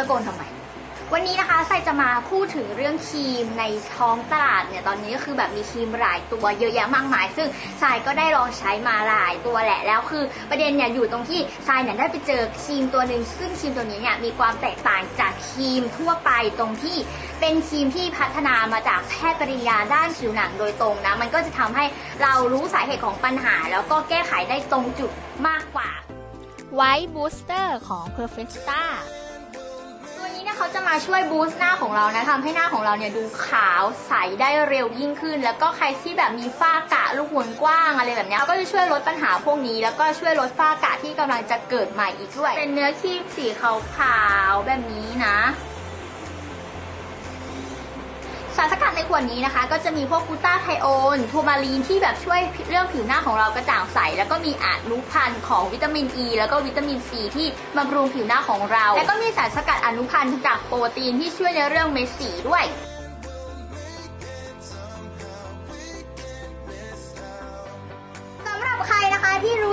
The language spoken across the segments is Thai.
ตะโกนทำไม วันนี้นะคะไซจะมาพูดถึงเรื่องครีมในท้องตลาดเนี่ยตอนนี้ก็คือแบบมีครีมหลายตัวเยอะแยะมากมาย ซึ่งทรายก็ได้ลองใช้มาหลายตัวแหละแล้วคือประเด็นเนี่ยอยู่ตรงที่ทรายเนี่ยได้ไปเจอครีมตัวหนึ่งซึ่งครีมตัวนี้เนี่ยมีความแตกต่างจากครีมทั่วไปตรงที่เป็นครีมที่พัฒนามาจากแพทย์ปริญญาด้านผิวหนังโดยตรงนะมันก็จะทำให้เรารู้สาเหตุของปัญหา แล้วก็แก้ไขได้ตรงจุดมากกว่าไวท์บูสเตอร์ของ Perfecta จะมาช่วยบูสต์หน้าของเรานะทำให้หน้าของเราเนี่ยดูขาวใสได้เร็วยิ่งขึ้น แล้วก็ใครที่แบบมีฝ้ากระลูกหนกว้างอะไรแบบนี้เขาก็จะช่วยลดปัญหาพวกนี้ แล้วก็ช่วยลดฝ้ากระที่กำลังจะเกิดใหม่อีกด้วย เป็นเนื้อครีมสีขาวๆแบบนี้นะารสกัดในขวดนี้นะคะ ก็จะมีพวกกูต้าไทโอนทูมารีนที่แบบช่วยเรื่องผิวหน้าของเรากระจ่างใส แล้วก็มีอนุพันธ์ของวิตามินอ e, ีแล้วก็วิตามินซีที่บำรุงผิวหน้าของเรา แล้วก็มีสารสกัดอนุพันธ์จากโปรตีนที่ช่วยในเรื่องเม็ดสีด้วย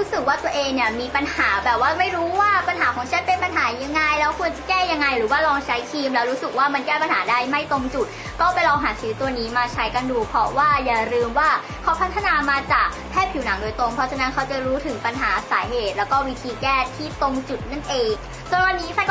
รู้สึกว่าตัวเองเนี่ยมีปัญหาแบบว่าไม่รู้ว่าปัญหาของฉันเป็นปัญหายังไง แล้วควรจะแก้ยังไง หรือว่าลองใช้ครีม แล้วรู้สึกว่ามันแก้ปัญหาได้ไม่ตรงจุด ก็ไปลองหาซื้อตัวนี้มาใช้กันดู เพราะว่าอย่าลืมว่าเขาพัฒนามาจากแพทย์ผิวหนังโดยตรง เพราะฉะนั้นเขาจะรู้ถึงปัญหาสาเหตุ แล้วก็วิธีแก้ที่ตรงจุดนั่นเองสำหรับวันนี้ฟัน